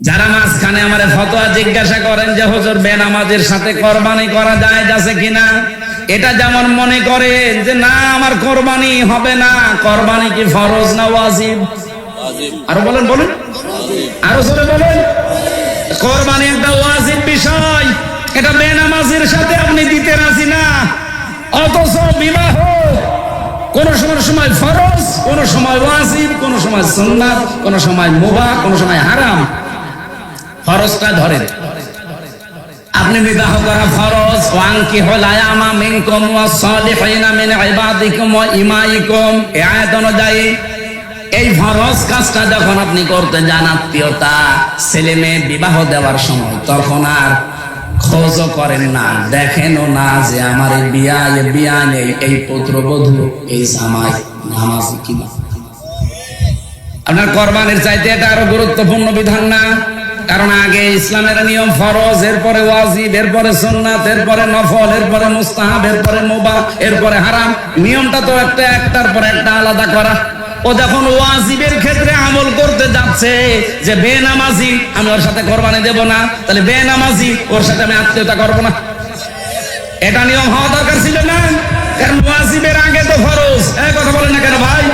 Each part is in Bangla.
যারা মাঝখানে আমার ফতোয়া জিজ্ঞাসা করেন যে, হুজুর, বেনামাজের সাথে কোরবানি করা যায় যাচ্ছে কিনা? এটা যেমন মনে করেন যে, না, আমার কোরবানি হবে না। কোরবানি কি ফরজ না ওয়াজিব? আরও বলেন বলেন। আরও জোরে বলেন। কোরবানি একটা ওয়াজিব বিষয়। এটা বেনামাজের সাথে আপনি দিতে রাজি না। অথচ বিবাহ কোন সময় সময় ফরজ, কোন সময় ওয়াজিব, কোন সময় সুন্নাত, কোন সময় মুবাহ, কোন সময় হারাম। ফরজটা ধরেন আপনি বিবাহ করা ফরজ। ওয়াংকি হল আয়ামা মিনকুম ওয়াস সালিহিনা মিন ইবাদিকুম ওয়া ইমাইকুম। এই আয়াত অনুযায়ী, এই ফরজ কাজটা যখন আপনি করতে যান আত্মীয়তা, ছেলে মেয়ে বিবাহ দেওয়ার সময়, তখন আর খোঁজও করেন না। দেখেনও না যে আমার এই বিয়া এই বিয়া নেই এই পুত্রবধূ, এই জামাই নামাজ কিনা। আপনার কোরবানির চাইতে এটা আরও গুরুত্বপূর্ণ বিধান না? কারণ আগে ইসলামের নিয়ম ফরজ, এরপরে ওয়াজিব, এরপরে সুন্নাত, এরপরে নফল, এরপরে মুস্তাহাব, এরপরে মুবাহ এরপরে হারাম। নিয়মটা তো একটা একটার পর একটা আলাদা করা। ও যখন ওয়াজিবের ক্ষেত্রে আমল করতে যাচ্ছে, যে বেনামাজি, আমি ওর সাথে কোরবানি দেব না, তাহলে বেনামাজি, ওর সাথে আমি আত্মীয়তা করব না। এটা নিয়ম হওয়া দরকার ছিল না, কারণ ওয়াজিবের আগে তো ফরজ। এক কথা বলেন না কেন ভাই?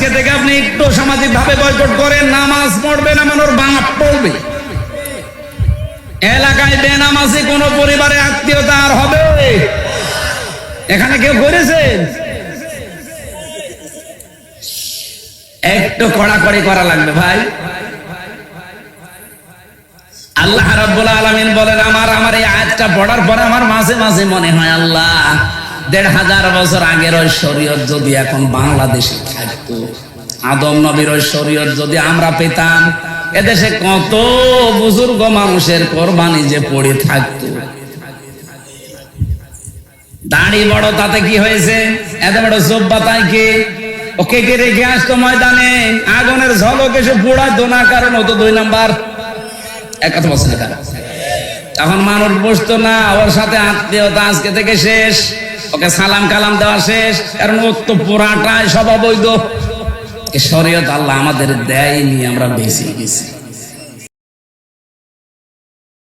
আজকে থেকে আপনি একটু সামাজিক ভাবে বয়কট করেন, নামাজ পড়বে না মানুষ বাপ পড়বে। এলাকায় বেনামাজি কোন পরিবারে আত্মীয়তা আর হবে? এখানে কেউ করেছেন একটু কড়াকড়ি করা লাগবে, ভাই। আল্লাহ রাব্বুল আলামিন বলেন, আমার আমার এই আয়াতটা পড়ার পরে আমার মাঝে মাঝে মনে হয়, আল্লাহ দেড় হাজার বছর আগের ওই শরীয়ত যদি এখন বাংলাদেশে থাকতো, আদম নবীর ওই শরীয়ত যদি আমরা পেতাম, এদেশে কত বুজুর্গ মানুষের কোরবানি যে পড়ে থাকতো। দাড়ি বড়, তাতে কি হয়েছে? এত বড় জব্বা তাই কি? ওকে কে রেখে আসতো ময়দানে, আগুনের ঝলক এসে পোড়াতো না, কারণ ও তো দুই নাম্বার। এক কথা বলছে তখন মানুষ বসতো না, ওর সাথে আত্মীয়তা আজকে থেকে শেষ। ওকে সালাম কালাম দেওয়া শেষ। কারণ ও তো পুরাটাই সব অবৈধ। শরীয়ত আল্লাহ আমাদের দেয়নি, আমরা বেঁচে গেছি।